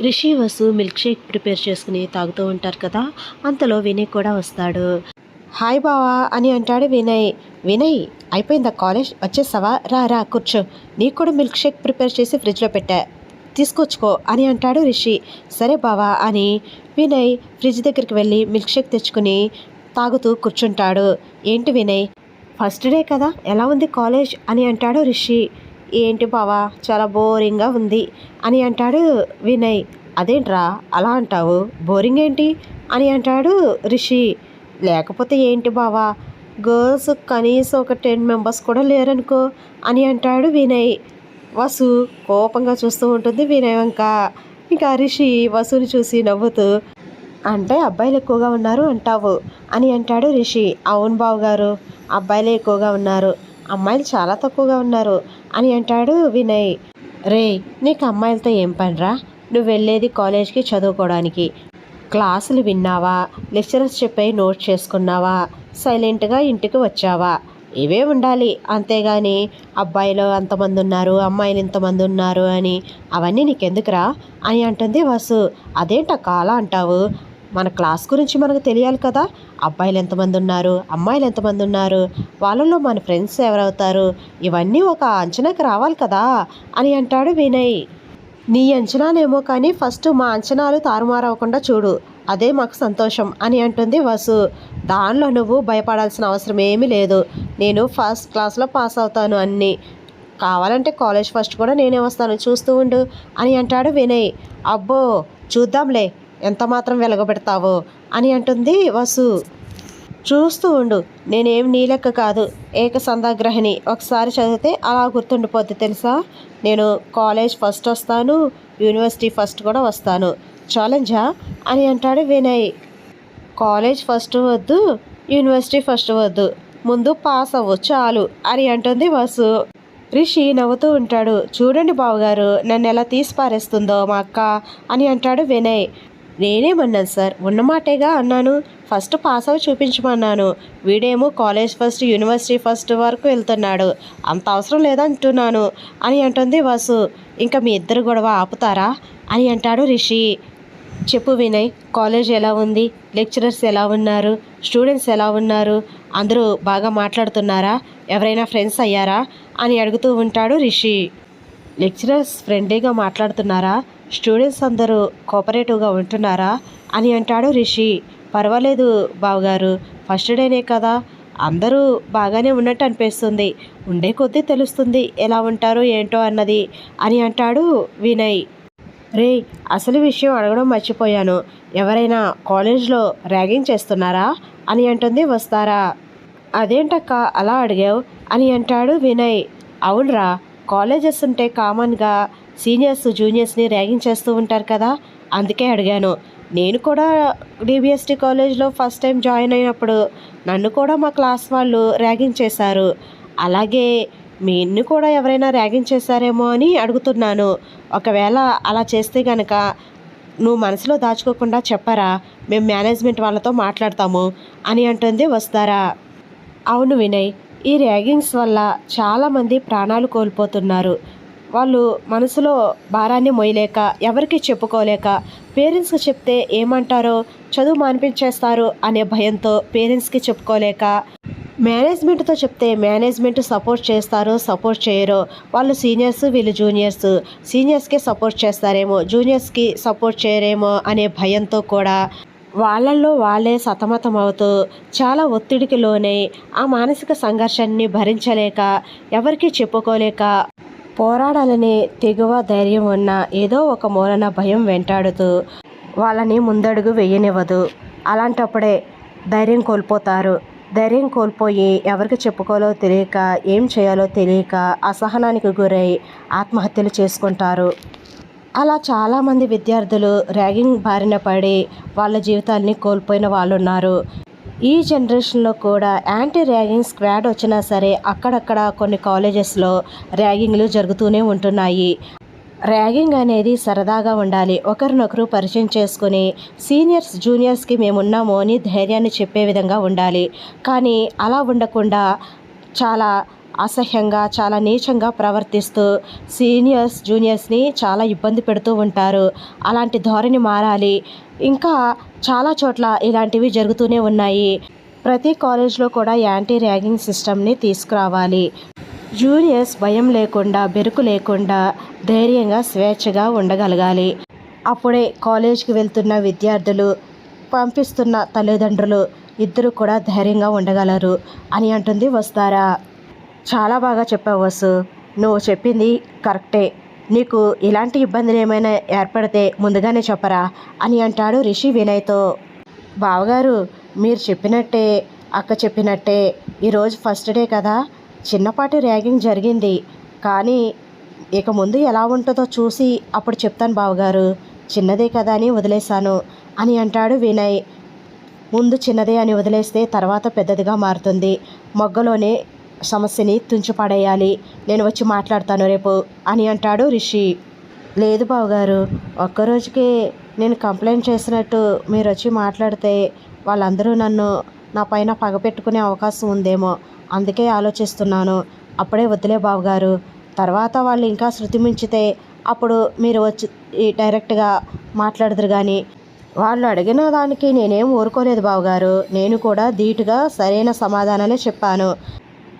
Rishi Vasu milkshake prepare చేసుకుని తాగుతూ ఉంటారు కదా అంతలో వినయ్ కూడా వస్తాడు. హాయ్ బావా అని అంటాడు వినయ్. వినయ్ అయిపోయిందా కాలేజ్ వచ్చేసావా? రా రా కూర్చో. నీకు కూడా మిల్క్ షేక్ ప్రిపేర్ చేసి ఫ్రిడ్జ్లో పెట్టా. తీసుకొచ్చుకో అని అంటాడు రిషి. సరే బావా అని వినయ్ ఫ్రిడ్జ్ దగ్గరికి వెళ్ళి మిల్క్ షేక్ తెచ్చుకుని తాగుతూ కూర్చుంటాడు. ఏంటి వినయ్? ఫస్ట్ డే కదా? ఎలా ఉంది కాలేజ్ అని అంటాడు రిషి. ఏంటి బావా? చాలా బోరింగ్గా ఉంది. అని అంటాడు వినయ్. అదేంట్రా? అలా అంటావు? బోరింగ్ ఏంటి? అని అంటాడు రిషి. లేకపోతే ఏంటి బావా? గర్ల్స్ కనీసం ఒక టెన్ మెంబర్స్ కూడా లేరనుకో అని అంటాడు వినయ్. వసు కోపంగా చూస్తూ ఉంటుంది వినయ్ వంక. ఇంకా రిషి వసుని చూసి నవ్వుతూ అంటే అబ్బాయిలు ఎక్కువగా ఉన్నారు అంటావు అని అంటాడు రిషి. అవును బావు గారు అబ్బాయిలే ఎక్కువగా ఉన్నారు. అమ్మాయిలు చాలా తక్కువగా ఉన్నారు. అని అంటాడు వినయ్. రే నీకు అమ్మాయిలతో ఏం పనిరా? నువ్వు వెళ్ళేది కాలేజ్కి చదువుకోవడానికి. క్లాసులు విన్నావా? లెక్చరర్స్ చెప్పే నోట్ చేసుకున్నావా? సైలెంట్గా ఇంటికి వచ్చావా? ఇవే ఉండాలి. అంతేగాని అబ్బాయిలు అంతమంది ఉన్నారు అమ్మాయిలు ఇంతమంది ఉన్నారు అని అవన్నీ నీకెందుకురా? అని అంటుంది వసు. అదేంట కాలా అంటావు? మన క్లాస్ గురించి మనకు తెలియాలి కదా. అబ్బాయిలు ఎంతమంది ఉన్నారు? అమ్మాయిలు ఎంతమంది ఉన్నారు? వాళ్ళలో మన ఫ్రెండ్స్ ఎవరవుతారు? ఇవన్నీ ఒక అంచనాకి రావాలి కదా అని అంటాడు వినయ్. నీ అంచనాలేమో కానీ ఫస్ట్ మా అంచనాలు తారుమారవకుండా చూడు. అదే మాకు సంతోషం అని అంటుంది వసు. దానిలో నువ్వు భయపడాల్సిన అవసరం ఏమీ లేదు. నేను ఫస్ట్ క్లాస్లో పాస్ అవుతాను అన్నీ. కావాలంటే కాలేజ్ ఫస్ట్ కూడా నేనే వస్తాను. చూస్తూ ఉండు అని అంటాడు వినయ్. అబ్బో చూద్దాంలే. ఎంతమాత్రం వెలగబెడతావో అని అంటుంది వసు. చూస్తూ ఉండు నేనేం నీలెక్క కాదు ఏకసందాగ్రహిణి ఒకసారి చదివితే అలా గుర్తుండిపోద్ది తెలుసా? నేను కాలేజ్ ఫస్ట్ వస్తాను యూనివర్సిటీ ఫస్ట్ కూడా వస్తాను. ఛాలెంజా? అని అంటాడు వినయ్. కాలేజ్ ఫస్ట్ వద్దు యూనివర్సిటీ ఫస్ట్ వద్దు. ముందు పాస్ అవ్వు చాలు అని అంటుంది వసు. రిషి నవ్వుతూ ఉంటాడు. చూడండి బావగారు నన్ను ఎలా తీసి పారేస్తుందో మా అక్క అని అంటాడు వినయ్. నేనేమన్నాను సార్. ఉన్నమాటేగా అన్నాను. ఫస్ట్ పాస్ అవి చూపించమన్నాను. వీడేమో కాలేజ్ ఫస్ట్ యూనివర్సిటీ ఫస్ట్ వరకు వెళ్తున్నాడు. అంత అవసరం లేదంటున్నాను అని అంటుంది వసు. ఇంకా మీ ఇద్దరు గొడవ ఆపుతారా అని అంటాడు రిషి. చెప్పు వినయ్ కాలేజ్ ఎలా ఉంది? లెక్చరర్స్ ఎలా ఉన్నారు? స్టూడెంట్స్ ఎలా ఉన్నారు? అందరూ బాగా మాట్లాడుతున్నారా? ఎవరైనా ఫ్రెండ్స్ అయ్యారా? అని అడుగుతూ ఉంటాడు రిషి. లెక్చరర్స్ ఫ్రెండ్లీగా మాట్లాడుతున్నారా? స్టూడెంట్స్ అందరూ కోఆపరేటివ్గా ఉంటున్నారా? అని అంటాడు రిషి. పర్వాలేదు బావగారు ఫస్ట్ డేనే కదా. అందరూ బాగానే ఉన్నట్టు అనిపిస్తుంది. ఉండే కొద్దీ తెలుస్తుంది ఎలా ఉంటారో ఏంటో అన్నది అని అంటాడు వినయ్. రే అసలు విషయం అడగడం మర్చిపోయాను. ఎవరైనా కాలేజ్లో ర్యాగింగ్ చేస్తున్నారా? అని అంటుంది వస్తారా? అదేంటక్క అలా అడిగావు? అని అంటాడు వినయ్. అవునరా కాలేజెస్ ఉంటే కామన్గా సీనియర్స్ జూనియర్స్ని ర్యాగింగ్ చేస్తూ ఉంటారు కదా అందుకే అడిగాను. నేను కూడా డిబిఎస్టీ కాలేజ్లో ఫస్ట్ టైం జాయిన్ అయినప్పుడు నన్ను కూడా మా క్లాస్ వాళ్ళు ర్యాగింగ్ చేశారు. అలాగే మీన్ను కూడా ఎవరైనా ర్యాగింగ్ చేశారేమో అని అడుగుతున్నాను. ఒకవేళ అలా చేస్తే కనుక నువ్వు మనసులో దాచుకోకుండా చెప్పరా మేము మేనేజ్మెంట్ వాళ్ళతో మాట్లాడతాము అని అంటుంది వస్తారా. అవును వినయ్ ఈ ర్యాగింగ్స్ వల్ల చాలామంది ప్రాణాలు కోల్పోతున్నారు. వాళ్ళు మనసులో భారాన్ని మోయలేక ఎవరికి చెప్పుకోలేక పేరెంట్స్కి చెప్తే ఏమంటారో చదువు మానిపించేస్తారు అనే భయంతో పేరెంట్స్కి చెప్పుకోలేక మేనేజ్మెంట్తో చెప్తే మేనేజ్మెంట్ సపోర్ట్ చేస్తారో సపోర్ట్ చేయరో వాళ్ళు సీనియర్స్ వీళ్ళు జూనియర్స్ సీనియర్స్కి సపోర్ట్ చేస్తారేమో జూనియర్స్కి సపోర్ట్ చేయరేమో అనే భయంతో కూడా వాళ్ళల్లో వాళ్ళే సతమతం అవుతూ చాలా ఒత్తిడికి లోనై ఆ మానసిక సంఘర్షాన్ని భరించలేక ఎవరికీ చెప్పుకోలేక పోరాడాలనే తెగువ ధైర్యం ఉన్న ఏదో ఒక మూలన భయం వెంటాడుతూ వాళ్ళని ముందడుగు వేయనివ్వదు. అలాంటప్పుడే ధైర్యం కోల్పోతారు. ధైర్యం కోల్పోయి ఎవరికి చెప్పుకోవాలో తెలియక ఏం చేయాలో తెలియక అసహనానికి గురై ఆత్మహత్యలు చేసుకుంటారు. అలా చాలామంది విద్యార్థులు ర్యాగింగ్ బారిన పడి వాళ్ళ జీవితాల్ని కోల్పోయిన వాళ్ళు ఉన్నారు ఈ జనరేషన్లో కూడా యాంటీ ర్యాగింగ్ స్క్వాడ్ వచ్చినా సరే అక్కడక్కడ కొన్ని కాలేజెస్లో ర్యాగింగ్లు జరుగుతూనే ఉంటున్నాయి. ర్యాగింగ్ అనేది సరదాగా ఉండాలి. ఒకరినొకరు పరిచయం చేసుకుని సీనియర్స్ జూనియర్స్కి మేమున్నాము అని ధైర్యాన్ని చెప్పే విధంగా ఉండాలి. కానీ అలా ఉండకుండా చాలా అసహ్యంగా చాలా నీచంగా ప్రవర్తిస్తూ సీనియర్స్ జూనియర్స్ని చాలా ఇబ్బంది పెడుతూ ఉంటారు. అలాంటి ధోరణి మారాలి. ఇంకా చాలా చోట్ల ఇలాంటివి జరుగుతూనే ఉన్నాయి. ప్రతి కాలేజ్లో కూడా యాంటీ ర్యాగింగ్ సిస్టమ్ని తీసుకురావాలి. జూనియర్స్ భయం లేకుండా బెరుకు లేకుండా ధైర్యంగా స్వేచ్ఛగా ఉండగలగాలి. అప్పుడే కాలేజ్కి వెళ్తున్న విద్యార్థులు పంపిస్తున్న తల్లిదండ్రులు ఇద్దరు కూడా ధైర్యంగా ఉండగలరు అని అంటుంది వస్తారా? చాలా బాగా చెప్పావు వసు. నువ్వు చెప్పింది కరెక్టే. నీకు ఇలాంటి ఇబ్బందులు ఏమైనా ఏర్పడితే ముందుగానే చెప్పరా అని అంటాడు రిషి వినయ్తో. బావగారు మీరు చెప్పినట్టే అక్క చెప్పినట్టే ఈరోజు ఫస్ట్ డే కదా. చిన్నపాటి ర్యాగింగ్ జరిగింది. కానీ ఇక ముందు ఎలా ఉంటుందో చూసి అప్పుడు చెప్తాను బావగారు. చిన్నదే కదా అని వదిలేశాను అని అంటాడు వినయ్. ముందు చిన్నదే అని వదిలేస్తే తర్వాత పెద్దదిగా మారుతుంది. మొగ్గలోనే సమస్యని తుంచిపడేయాలి. నేను వచ్చి మాట్లాడతాను రేపు అని అంటాడు రిషి. లేదు బావగారు ఒక్కరోజుకే నేను కంప్లైంట్ చేసినట్టు మీరు వచ్చి మాట్లాడితే వాళ్ళందరూ నన్ను నా పైన పగ పెట్టుకునే అవకాశం ఉందేమో అందుకే ఆలోచిస్తున్నాను. అప్పుడే వదిలే బావగారు. తర్వాత వాళ్ళు ఇంకా శృతి మించితే అప్పుడు మీరు వచ్చి డైరెక్ట్గా మాట్లాడదురు కానీ వాళ్ళు అడిగిన దానికి నేనేం ఊరుకోలేదు బావగారు. నేను కూడా ధీటుగా సరైన సమాధానాలే చెప్పాను.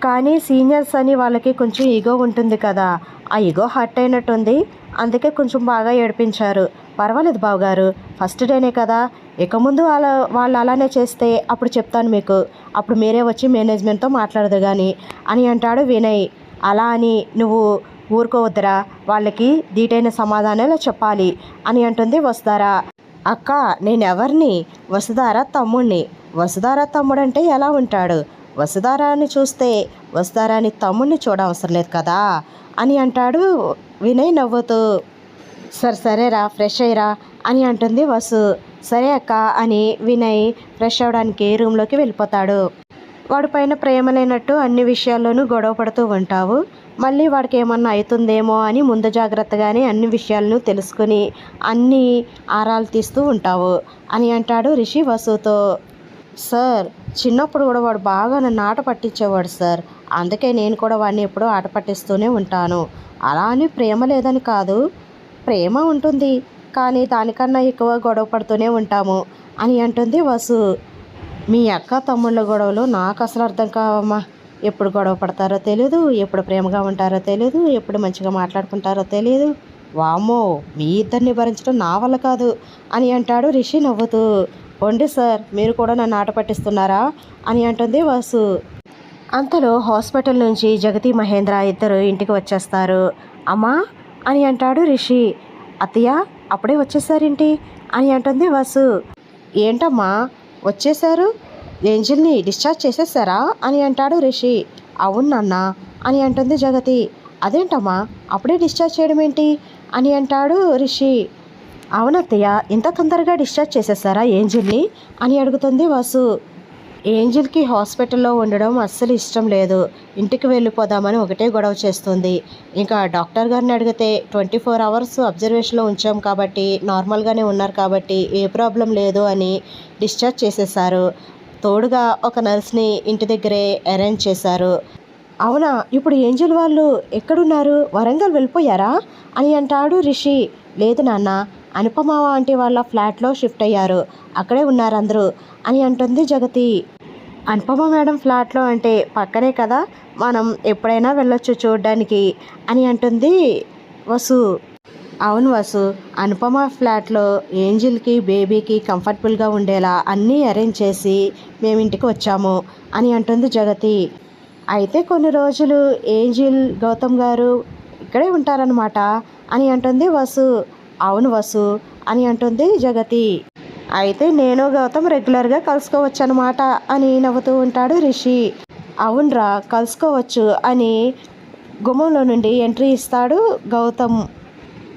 కానీ సీనియర్స్ అని వాళ్ళకి కొంచెం ఈగో ఉంటుంది కదా. ఆ ఈగో హర్ట్ అయినట్టుంది. అందుకే కొంచెం బాగా ఏడిపించారు. పర్వాలేదు బావగారు ఫస్ట్ డేనే కదా. ఇక ముందు అలా వాళ్ళు అలానే చేస్తే అప్పుడు చెప్తాను మీకు. అప్పుడు మీరే వచ్చి మేనేజ్మెంట్తో మాట్లాడదు కానీ అని అంటాడు వినయ్. అలా అని నువ్వు ఊరుకోవద్దురా. వాళ్ళకి దీటైన సమాధానాలు చెప్పాలి అని అంటుంది వస్తారా అక్క నేను ఎవరిని వసుధార తమ్ముణ్ణి. వసుధార తమ్ముడంటే ఎలా ఉంటాడు? వసుధారాన్ని చూస్తే వసుధారాని తమ్ముడిని చూడవసరం లేదు కదా అని అంటాడు వినయ్ నవ్వుతూ. సరే సరేరా ఫ్రెష్ అయ్యరా అని అంటుంది వసు. సరే అక్క అని వినయ్ ఫ్రెష్ అవడానికి రూమ్లోకి వెళ్ళిపోతాడు. వాడి పైన ప్రేమ లేనట్టు అన్ని విషయాల్లోనూ గొడవ పడుతూ ఉంటావు. మళ్ళీ వాడికి ఏమన్నా అవుతుందేమో అని ముందు జాగ్రత్తగానే అన్ని విషయాలను తెలుసుకుని అన్ని ఆరాలు తీస్తూ ఉంటావు అని అంటాడు రిషి వసుతో. సార్ చిన్నప్పుడు కూడా వాడు బాగా నన్ను ఆట పట్టించేవాడు సార్. అందుకే నేను కూడా వాడిని ఎప్పుడూ ఆట పట్టిస్తూనే ఉంటాను. అలా అని ప్రేమ లేదని కాదు. ప్రేమ ఉంటుంది. కానీ దానికన్నా ఎక్కువ గొడవ పడుతూనే ఉంటాము అని అంటుంది వసు. మీ అక్క తమ్ముళ్ళ గొడవలు నాకు అసలు అర్థం కావమ్మా. ఎప్పుడు గొడవ పడతారో తెలియదు ఎప్పుడు ప్రేమగా ఉంటారో తెలియదు ఎప్పుడు మంచిగా మాట్లాడుకుంటారో తెలియదు వామ్మో మీ ఇద్దరిని భరించడం నా వల్ల కాదు అని అంటాడు రిషి నవ్వుతూ. పొండి సార్ మీరు కూడా నన్ను ఆట పట్టిస్తున్నారా? అని అంటుంది వాసు. అంతలో హాస్పిటల్ నుంచి జగతి మహేంద్ర ఇద్దరు ఇంటికి వచ్చేస్తారు. అమ్మా అని అంటాడు రిషి. అత్తయ్య అప్పుడే వచ్చేసారేంటి? అని అంటుంది వాసు. ఏంటమ్మా వచ్చేసారు ఏంజిల్ని డిశ్చార్జ్ చేసేసారా? అని అంటాడు రిషి. అవును నాన్న అని అంటుంది జగతి. అదేంటమ్మా అప్పుడే డిశ్చార్జ్ చేయడం ఏంటి అని అంటాడు రిషి. అవునత్తయ్య ఇంత తొందరగా డిశ్చార్జ్ చేసేసారా ఏంజిల్ని? అని అడుగుతుంది వాసు. ఏంజిల్కి హాస్పిటల్లో ఉండడం అస్సలు ఇష్టం లేదు. ఇంటికి వెళ్ళిపోదామని ఒకటే గొడవ చేస్తుంది. ఇంకా డాక్టర్ గారిని అడిగితే ట్వంటీ ఫోర్ అవర్స్ అబ్జర్వేషన్లో ఉంచాం కాబట్టి నార్మల్గానే ఉన్నారు కాబట్టి ఏ ప్రాబ్లం లేదు అని డిశ్చార్జ్ చేసేసారు తోడుగా ఒక నర్స్ని ఇంటి దగ్గరే అరేంజ్ చేశారు. అవునా? ఇప్పుడు ఏంజల్ వాళ్ళు ఎక్కడున్నారు? వరంగల్ వెళ్ళిపోయారా? అని అంటాడు రిషి. లేదు నాన్న అనుపమ ఆంటీ వాళ్ళ ఫ్లాట్లో షిఫ్ట్ అయ్యారు. అక్కడే ఉన్నారు అందరూ అని అంటుంది జగతి. అనుపమ మేడం ఫ్లాట్లో అంటే పక్కనే కదా మనం ఎప్పుడైనా వెళ్ళొచ్చు చూడడానికి అని అంటుంది వసు. అవును వసు అనుపమ ఫ్లాట్లో ఏంజిల్కి బేబీకి కంఫర్టబుల్గా ఉండేలా అన్నీ అరేంజ్ చేసి మేము ఇంటికి వచ్చాము అని అంటుంది జగతి. అయితే కొన్ని రోజులు ఏంజిల్ గౌతమ్ గారు ఇక్కడే ఉంటారనమాట అని అంటుంది వసు. అవును వసు అని అంటుంది జగతి. అయితే నేను గౌతమ్ రెగ్యులర్గా కలుసుకోవచ్చు అనమాట అని నవ్వుతూ ఉంటాడు రిషి. అవునరా కలుసుకోవచ్చు అని గుమ్మంలో నుండి ఎంట్రీ ఇస్తాడు గౌతమ్.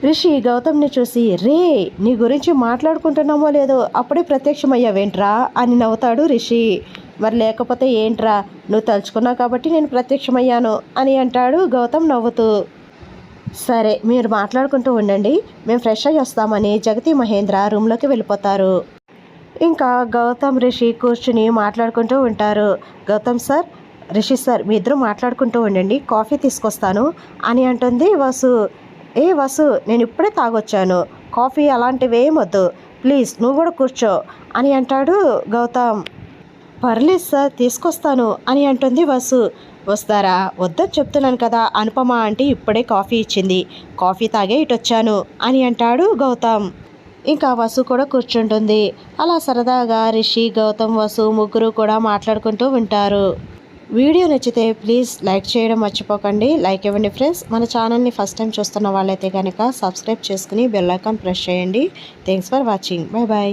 రిషి గౌతమ్ని చూసి రే నీ గురించి మాట్లాడుకుంటున్నామో లేదో అప్పుడే ప్రత్యక్షమయ్యావేంట్రా అని నవ్వుతాడు రిషి. మరి లేకపోతే ఏంట్రా నువ్వు తలుచుకున్నావు కాబట్టి నేను ప్రత్యక్షమయ్యాను అని అంటాడు గౌతమ్ నవ్వుతూ. సరే మీరు మాట్లాడుకుంటూ ఉండండి. మేము ఫ్రెష్ అయ్యి వస్తామని జగతి మహేంద్ర రూమ్లోకి వెళ్ళిపోతారు. ఇంకా గౌతమ్ రిషి కూర్చుని మాట్లాడుకుంటూ ఉంటారు. గౌతమ్ సార్ రిషి సార్ మీ ఇద్దరు మాట్లాడుకుంటూ ఉండండి. కాఫీ తీసుకొస్తాను అని అంటుంది వసు. ఏ వసు నేను ఇప్పుడే తాగొచ్చాను. కాఫీ అలాంటివి ఏమొద్దు ప్లీజ్ నువ్వు కూడా కూర్చో అని అంటాడు గౌతమ్. పర్లేదు సార్ తీసుకొస్తాను అని అంటుంది వసు. వస్తారా? వద్దని చెప్తున్నాను కదా అనుపమ అంటే ఇప్పుడే కాఫీ ఇచ్చింది. కాఫీ తాగే ఇటు వచ్చాను అని అంటాడు గౌతమ్. ఇంకా వసు కూడా కూర్చుంటుంది. అలా సరదాగా రిషి గౌతమ్ వసు ముగ్గురు కూడా మాట్లాడుకుంటూ ఉంటారు వీడియో నచ్చితే ప్లీజ్ లైక్ చేయడం మర్చిపోకండి. లైక్ ఇవ్వండి ఫ్రెండ్స్. మన ఛానల్ని ఫస్ట్ టైం చూస్తున్న వాళ్ళైతే కనుక సబ్స్క్రైబ్ చేసుకుని బెల్ ఐకాన్ ప్రెస్ చేయండి. Thanks for watching. Bye bye